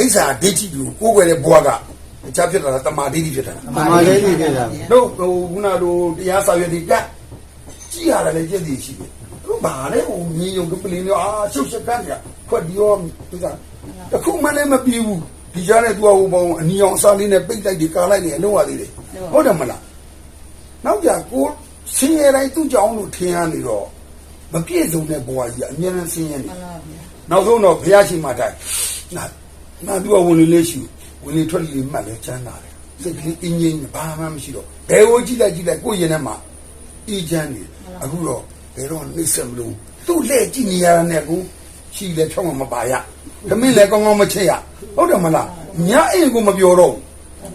မိစ္ဆာဒိဋ္ဌိကိုကိုယ်ွယ်တဲ့ဘဝကတခြားဖြစ်လာတာတမာဒိဋ္ဌိဖြစ်တာတမာလေးကြီးဖြစ်တာတို့ဟိုခုနတို့တရားစာရွက်တွေကကြည့်ရတယ်လေကြည့်သိရှိတယ်တို့ဘာလဲဟိုမြင်ရုံကပလင်းရောအာရှုပ်ရှက်ကန်းကြခွက်ဒီရောသူကတခုမှလည်းမပြေဘူးဒီကြားနဲ့သူကဟိုဘောအနီအောင်အစားလေးနဲ့ပိတ်လိုက်ဒီကာလိုက်နေအလုံးဝသေးတယ်ဟုတ်တယ်မလားနောက်ကြကိုဆင်းရဲတိုင်းသူ့ကြောင့်လို့ထင်ရနေတော့မပြည့်စုံတဲ့ဘဝကြီးကအမြဲတမ်းဆင်းရဲနေမှန်ပါဗျာနောက်ဆုံးတော့ဘုရားရှိခိုးတိုင်း နာနာသူကဝင်လေလေးရှိဝင်လေထွက်လေမှတ်လဲချမ်းသာတယ်စိတ်ကလေးအင်းငိမ့်ဘာမှမရှိတော့ဘယ်ကိုကြည့်လိုက်ကြည့်လိုက်ကိုယ့်ရင်ထဲမှာအီးချမ်းနေအခုတော့ဘယ်တော့နှိမ့်ဆက်မလို့သူ့လက်ကြည့်နေရတာနဲ့ကိုရှိလဲချောင်းမပါရသမင်းလည်းကောင်းကောင်းမချက်ရဟုတ်တယ်မလားညအိမ်ကိုမပြောတော့ဘူး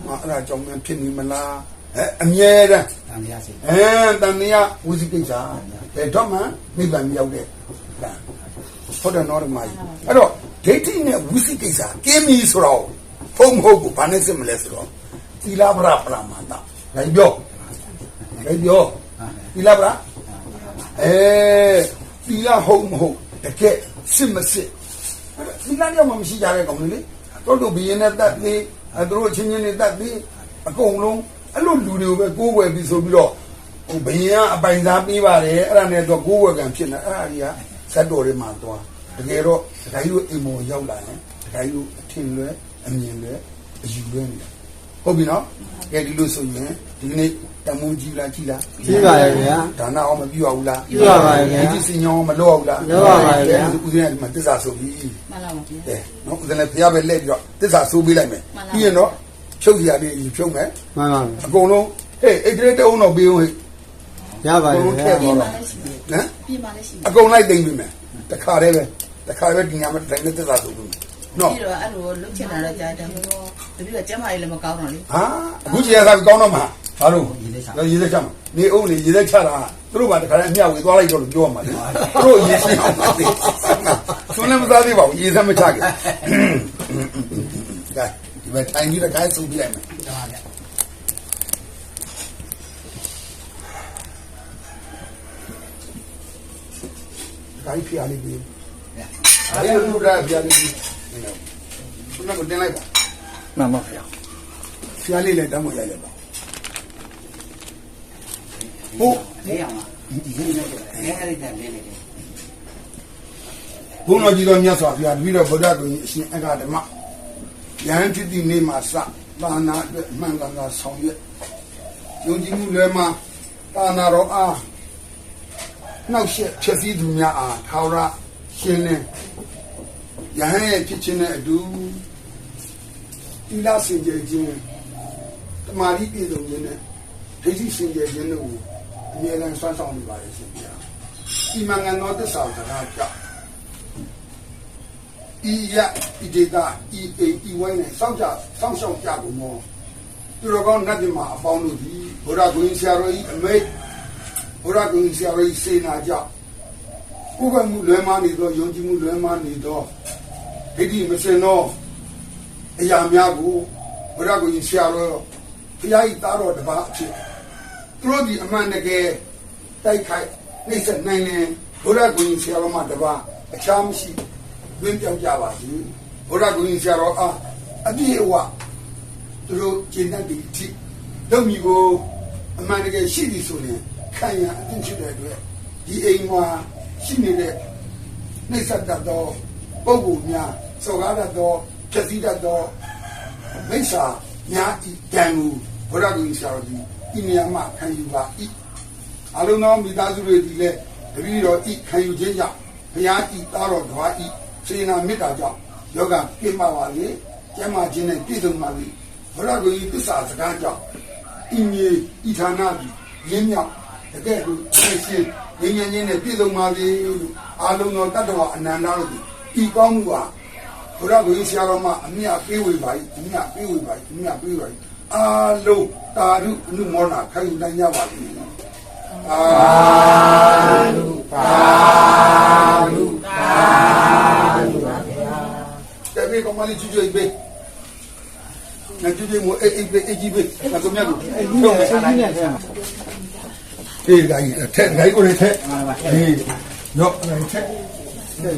အဲ့ဒါကြောင့်မြန်ဖြစ်နေမလားအဲအမြဲတမ်းတန်တရားစီအဲတန်မြတ်ဝစီကိစ္စဘယ်တော့မှနိဗ္ဗာန်မရောက်တဲ့ကံဟုတ်တယ်နော်ဓမ္မကြီးအဲ့တော့ ဒိဋ္ဌိနဲ့ဝစီကိစ္စကင်းပြီဆိုတော့ဖုံမဟုတ်ဘူးဘာနဲ့စစ်မလဲဆိုတော့သီလပရပရမန္တလိုက်ပြောလိုက်ပြောသီလပရအဲသီလဟုတ်မဟုတ်တကယ်စစ်မစစ်သီလတော့မရှိကြတဲ့ကောင်လေးလေတို့တို့ဘီရင်နဲ့တတ်သေးအဲတို့ချင်းချင်းနဲ့တတ်သေးအကုန်လုံးအဲ့လိုလူတွေကိုပဲကိုးဝယ်ပြီးဆိုပြီးတော့ဟိုဘယင်ကအပိုင်စားပေးပါတယ်အဲ့ဒါနဲ့တော့ကိုးဝယ်ကံဖြစ်နေအဲ့ဒါကြီးကဇတ်တော်တွေမှာသွား တကယ်တော့ဒကာကြီးတို့အိမ်မောရောက်လာရင်ဒကာကြီးတို့အထင်လွဲအမြင်လွဲအယူလွဲနေတယ်ဟုတ်ပြီနော်ကဲဒီလိုဆိုရင်ဒီနေ့တမုန်းကြီးလားကြီးလားကြီးပါရဲ့ဗျာဒါနအောင်မပြုရဘူးလားပြုရပါရဲ့ဗျာဒီစင်ညောင်းမလုပ်ရဘူးလားလုပ်ရပါရဲ့ဗျာဦးဇင်းကဒီမှာတစ္ဆာဆိုပြီးမှန်ပါဗျာအဲနော်ဦးဇင်းလည်းဖျားပဲလက်ပြီးတော့တစ္ဆာဆိုပေးလိုက်မယ်မှန်ပါပြီးရင်တော့ဖြုတ်စရာလေးယူဖြုတ်မယ်မှန်ပါအကုန်လုံးဟေးအိတ်ကလေးတုံးတော့ပေးဦးဟဲ့ရပါရဲ့ဗျာပြင်ပါလည်းရှိတယ်နော်ပြင်ပါလည်းရှိတယ်အကုန်လိုက်သိမ့်ပြီမယ်တခါတည်းပဲ တခါပဲဒီညမှာတိုင်းနဲ့တစ္ဆာဆိုပြီးမယ်နော်ပြီးတော့အဲ့လိုလုတ်ချင်တာတော့ကြားတယ်ဘယ်လိုတပည့်ကကျမ်းမာရေးလည်းမကောင်းတော့လေဟာအခုချိန်ကစားပြီးကောင်းတော့မှာဘာလို့ရေသက်ချမှာနေအောင်နေရေသက်ချတာသူတို့ကတခါတည်းအမြဝေသွားလိုက်တော့လို့ပြောရမှာလေသူတို့ရေစင်အောင်ပါလေဆွမ်းလည်းမသားသေးပါဘူးရေသက်မချခင်ကဲဒီမဲ့တိုင်းကြီးတခါဆိုပြလိုက်မယ်ဒါကြီးဖျားလေးပြီး အဲ့ဒါလူရာဖျားလေးပြီးဘုရားကတင်လိုက်ပါမှန်ပါဗျာဖျားလေးလည်းတမ်းမရိုက်လိုက်ပါဟုတ်လေးအောင်လားဒီလေးနဲ့အဲ့ဒီတန်လေးလေးဘုန်းတော်ကြီးတော်မြတ်စွာဘုရားပြီးတော့ဗုဒ္ဓဂုဏ်ကြီးအရှင်အဂဓမ္မယဟန်တိတိနေမှာစသာနာအတွက်အမှန်ကန်ကဆောင်ရွက်ယုံကြည်မှုလွယ်မှာသာနာတော်အားနှောက်ယှက်ဖြစ်စည်းသူများအားထာဝရရှင်းလင်း ယဟန်ရဲ့ဖြစ်ခြင်းနဲ့အတူတိလစင်ကြယ်ခြင်းတမာတိပြည်စုံခြင်းနဲ့ဒိဋ္ဌိစင်ကြယ်ခြင်းတို့ကိုအမြဲတမ်းဆွမ်းဆောင်နေပါလေရှင်ဗျာဒီမင်္ဂန်တော်သစ္စာစကားကြောင့်ဤရဤဒေတာဤအိမ်ဤဝိုင်းနဲ့စောင့်ကြစောင့်ရှောက်ကြကုန်မောသူတော်ကောင်းနတ်ပြမအပေါင်းတို့သည်ဘုရားကိုရင်ဆရာတော်ဤအမိတ်ဘုရားကိုရင်ဆရာတော်ဤစေနာကြောင့်ဥပ္ပမှုလွယ်မနေသောယုံကြည်မှုလွယ်မနေသော ဒိဋ္ဌိမစင်သောအရာများကိုဘုရားကိုရင်ဆရာတော်ဘုရားဤသားတော်တစ်ပါးအဖြစ်သူတို့ဒီအမှန်တကယ်တိုက်ခိုက်နှိမ့်ဆက်နိုင်ရင်ဘုရားကိုရင်ဆရာတော်မှတစ်ပါးအခြားမရှိဘူးတွင်းပြောင်းကြပါစေဘုရားကိုရင်ဆရာတော်အားအပြည့်အဝသူတို့ကျင့်တတ်တဲ့အထိတို့မိကိုအမှန်တကယ်ရှိသည်ဆိုရင်ခံရအသိဖြစ်တဲ့အတွက်ဒီအိမ်မှာရှိနေတဲ့နှိစ္စတတ်သောပုဂ္ဂိုလ်များ စောကားတတ်သောဖြစ်စည်းတတ်သောမိစ္ဆာများဤကံကိုဘုရားကိုရင်ဆရာတော်ဒီဤနေရာမှာခံယူပါ၏အလုံးသောမိသားစုတွေဒီလည်းတပည့်တော်ဤခံယူခြင်းကြောင့်ဘုရားဤသားတော်တော်ဤစေနာမေတ္တာကြောင့်ယောဂပြည့်မပါလေကျမ်းမာခြင်းနဲ့ပြည့်စုံပါလေဘုရားကိုကြီးသစ္စာစကားကြောင့်အင်းကြီးဤဌာနကြီးရင်းမြောက်တကယ်ကိုသိရှင်ဉာဏ်ဉာဏ်ချင်းနဲ့ပြည့်စုံပါလေလို့အာလုံးသောတတ္တဝအနန္တတို့ဒီဤကောင်းမှုဟာ ဘုရားကိုကြီးဆရာတော်မှာအမြတ်ပေးဝေပါ၏အမြတ်ပေးဝေပါ၏အမြတ်ပေးပါ၏အာလုံးတာရုအနုမောဒနာခံယူနိုင်ကြပါလိမ့်မယ်အာလုအာလုတပည့်ကောင်မလေးချွတ်ချွတ်ပေးငါချွတ်ချွတ်မို့အေးအေးပေးအေးကြီးပေးငါကမြတ်ကိုတော့မဆဆက်န်းကြီးနိုင်နဲ့ဆက်မှာအေးဂိုင်းထက်ဂိုင်းကိုလည်းထက်အေးရော့အဲ့ထက်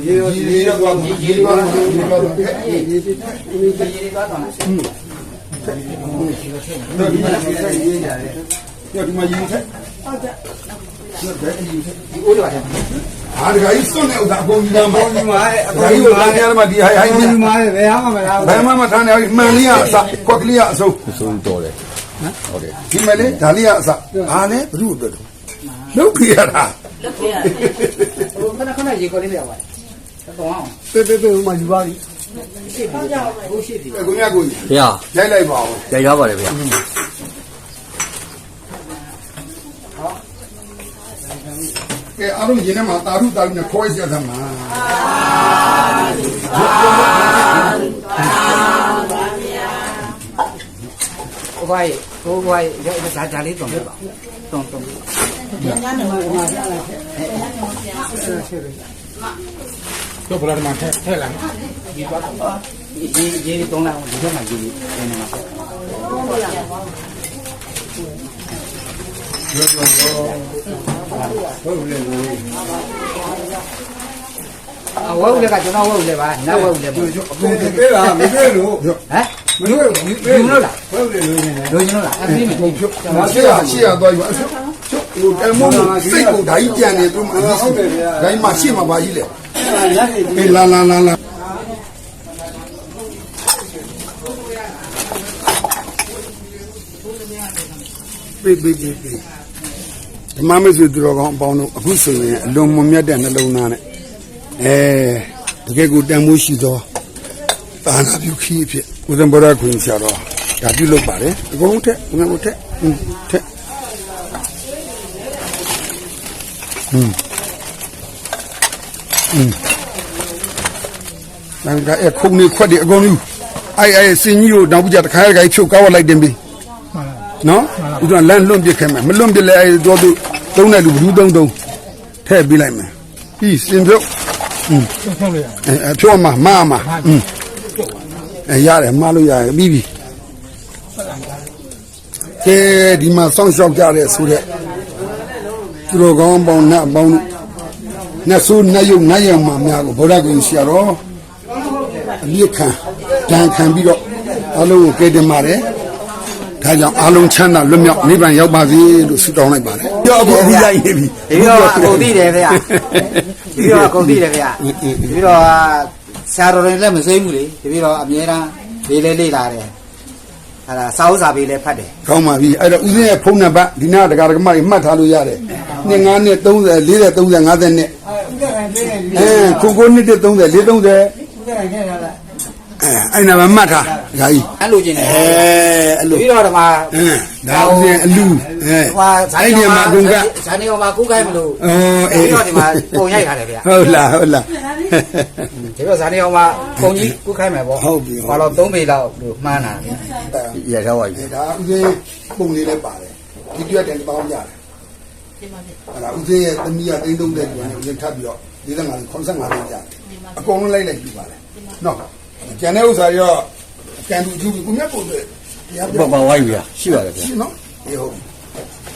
ရေရောရေရေတော့ရေရေတော့ရေတော့ဟဲ့ရေရေတိတက်ဒီဒီရေသွားတော့လားတော့ဒီမှာရေဆက်ရေးရတယ်တော့ဒီမှာရေဆက်ဟုတ်တယ်တော့ဘယ်ရေဆက်ဒီအိုးတွေပါတယ်ဟာဒီကကြီးစွန့်နေဥသာအကုန်ကြီးသားမအကုန်ကြီးမားတယ်အအကုန်ကုန်ကြီးကြီးကိုမားလာတယ်နေရမှာဒီဟိုင်ဟိုင်အကုန်ကြီးမားတယ်ဘယ်ဟာမှမလားဘယ်မှမထားနဲ့မှန်လေးကအစကွက်ကလေးကအဆုံးဆုံးတော်တယ်ဟုတ်တယ်ဒီမလေးဒါလေးကအစဟာနဲ့ဘုရုအတွက်တော့လုတ်ပြရတာလက်ပြရတယ်ဟိုခဏခဏရေကော်လေးပြပါတယ် တော့အောင်ပေပေပေဟိုမှာယူပါလိရှေ့ပြီးဟိုရှေ့ပြီးကိုမြတ်ကိုကြီးဘုရားရိုက်လိုက်ပါဦးကြိုက်ရပါတယ်ဘုရားကဲအားလုံးရင်းထဲမှာတာရုတာရုနဲ့ခေါ်ရစသမှာဟိုဘိုင်းဟိုဘိုင်းဒါဒါလေးတော့ပြပါတော့တော့ညညနေမှာမှာပြလိုက် တော့ဘလာမှာထဲထဲလာရေရေတုံးလာဒီထဲမှာရေနေနေမှာအဝဲဦးလည်းကကျွန်တော်ဝဲဦးလည်းပါနတ်ဝဲဦးလည်းပါဟမ်ပေးတာမပေးလို့မလို့ယူလို့လားဟုတ်တယ်လို့နေလိုချင်လို့လားအပြင်းမဟုတ်ဖြုတ်ငါရှိရရှိရသွားယူအချုပ်ချုပ်ဟိုတမုံစိတ်ကိုဓာကြီးပြန်နေသူမှအကြီးရှိတယ်ဓာကြီးမှရှိမှာပါကြီးလေ အေးလာလာလာလာပေးပေးပေးပေးဓမ္မမဆွေသူတော်ကောင်းအပေါင်းတို့အခုဆိုရင်အလွန်မမြတ်တဲ့နှလုံးသားနဲ့အဲတကယ်ကိုတန်မိုးရှိသောသာနာပြုခီးအဖြစ်ဦးဇံဘောရခွင်ဆရာတော်ဒါပြုလုပ်ပါတယ်အကုန်လုံးထက်ဦးဇံဘောထက်ဟင်းထက်ဟင်း ဟင်းနောက်ဒါအခုံနေခွက်တွေအကုန်လုံးအိုင်အိုင်စင်ကြီးကိုနောက်ပြကြတစ်ခါတစ်ခါဖြုတ်ကောက်လိုက်တင်ပြီနော်ဦးဇံလမ်းလွန့်ပစ်ခဲ့မယ်မလွန့်ပစ်လဲအဲတော့သူသုံးတဲ့လူဘူးသုံးသုံးထည့်ပေးလိုက်မယ်ပြီးစင်ဖြုတ်ဟင်းဖြုတ်လို့ရအဲဖြုတ်မှာမမှာဟင်းအဲရတယ်မလို့ရတယ်ပြီးပြီကဲဒီမှာစောင့်ရှောက်ကြတဲ့ဆိုတဲ့သူတော်ကောင်းပေါင်းနတ်ပေါင်းတို့ နတ်ဆိုးနတ်ယုတ်နတ်ယံမှာများကိုဗုဒ္ဓဂုဏ်ဆရာတော်အမြင့်ခံတန်ခံပြီးတော့အလုံးကိုကဲတင်ပါတယ်ဒါကြောင့်အလုံးချမ်းသာလွတ်မြောက်နိဗ္ဗာန်ရောက်ပါစေလို့ဆုတောင်းလိုက်ပါတယ်ပြောအခုအခုရရေးပြီဒီတော့အကုန်သိတယ်ဗျာဒီတော့အကုန်သိတယ်ဗျာဒီတော့ဆရာတော်တွေလည်းမစိမ့်ဘူးလေဒီတော့အမြဲတမ်းလေးလေးလေးလာတယ်ဟာဒါစာဥစာပေးလဲဖတ်တယ်ကောင်းပါပြီအဲ့တော့ဦးဇင်းရဲ့ဖုန်းနံပါတ်ဒီနာတရားဓမ္မတွေမှတ်ထားလို့ရတယ်နှစ်ငါးနှစ်30 40 30 50နှစ် အဲကိုကိုနှစ်30 40 30အဲအဲ့နာမှမှတ်ထားဒါကြီးအဲ့လိုချင်တယ်အဲအဲ့လိုပြီးတော့ဒီမှာအင်းဒါဦးဇင်းအလူအဲဟိုမှာဇာအဲ့နေဒီမှာမှာအကုန်ကဇာနေမှာကူးခိုင်းမလို့အော်အေးပြီးတော့ဒီမှာပုံရိုက်ထားတယ်ဗျာဟုတ်လားဟုတ်လားဒီတော့ဇာနေမှာပုံကြီးကူးခိုင်းမယ်ပေါ့ဟုတ်ပြီဘာလို့3ပေလောက်လို့မှန်းတာလေရထားပါပြီဒါဦးဇင်းပုံလေးလည်းပါတယ်ဒီပြတ်တယ်ပေါင်းရတယ် ဒီမှာပြအဲ့ဒါဦးဇင်းရဲ့သမီးကတိန်းသုံးတဲ့ကျွမ်းနဲ့ဦးဇင်းထပ်ပြီးတော့45 85လေးကြာအကုန်လုံးလိုက်လိုက်ယူပါတယ်နော်ကျန်တဲ့ဥစ္စာရောကံတူကျူကိုမြတ်ပုံတွေတရားပြဘာဘာဝိုင်းပြီလားရှိပါတယ်ဗျာရှိနော်အေးဟုတ်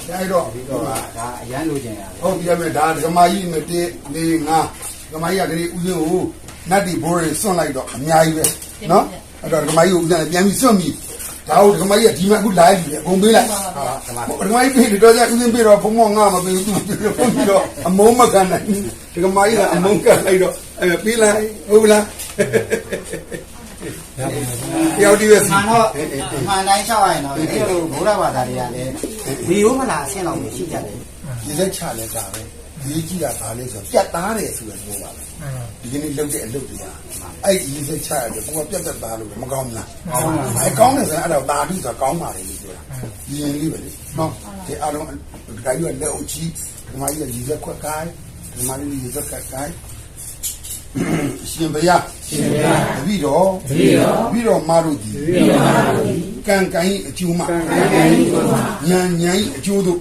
ဒါတော့ဒီတော့ဒါအရန်လိုချင်ရတယ်ဟုတ်ပြီမဲ့ဒါဓမ္မကြီးမတေးနေငါဓမ္မကြီးကတည်းကဦးဇင်းကိုနတ်ဒီဘိုးတွေစွန့်လိုက်တော့အများကြီးပဲနော်အဲ့တော့ဓမ္မကြီးကိုဦးဇင်းပြန်ပြီးစွန့်ပြီး ဒါဟုတ်ဓမ္မကြီးကဒီမှာအခုလာပြီအကုန်ပေးလိုက်ဓမ္မကြီးပေးတော့ကြဦးဇင်းပေးတော့ဘုံမောငါမပေးဘူးသူပေးတော့အမုန်းမခံနိုင်ဓမ္မကြီးကအမုန်းကလိုက်တော့အဲပေးလိုက်ဟုတ်လားရောက်ဒီပဲစီမှန်တော့မှန်တိုင်းချောက်ရရင်တော့ဒီလိုဘုရားဘာသာတွေကလည်းဒီလိုမလားအဆင့်လောက်ရှိကြတယ်ဒီလက်ချလဲတာပဲ ဒီကြည့်တာဒါလေးဆိုပြတ်သားတယ်ဆိုရပြောပါမယ်ဒီကနေ့လုပ်တဲ့အလုပ်တွေကအဲ့ဒီလက်ချရတယ်ကိုကပြတ်သက်သားလို့မကောင်းဘူးလားအဲကောင်းတယ်ဆိုရင်အဲ့တော့တာဓုဆိုကောင်းပါလေလို့ပြောတာဒီရင်လေးပဲလေနော်ဒီအားလုံးဒီကကြီးကလက်အုပ်ကြီးဒီမကြီးကရေစက်ခွက်ကိုင်းဒီမကြီးရေစက်ခွက်ကိုင်းရှင်ဘုရားရှင်ဘုရားတပည့်တော်တပည့်တော်တပည့်တော်မတို့ဒီတပည့်တော်မတို့ဒီကံကံဤအကျိုးမှကံကံဤအကျိုးမှဉာဏ်ဉာဏ်ဤအကျိုးတို့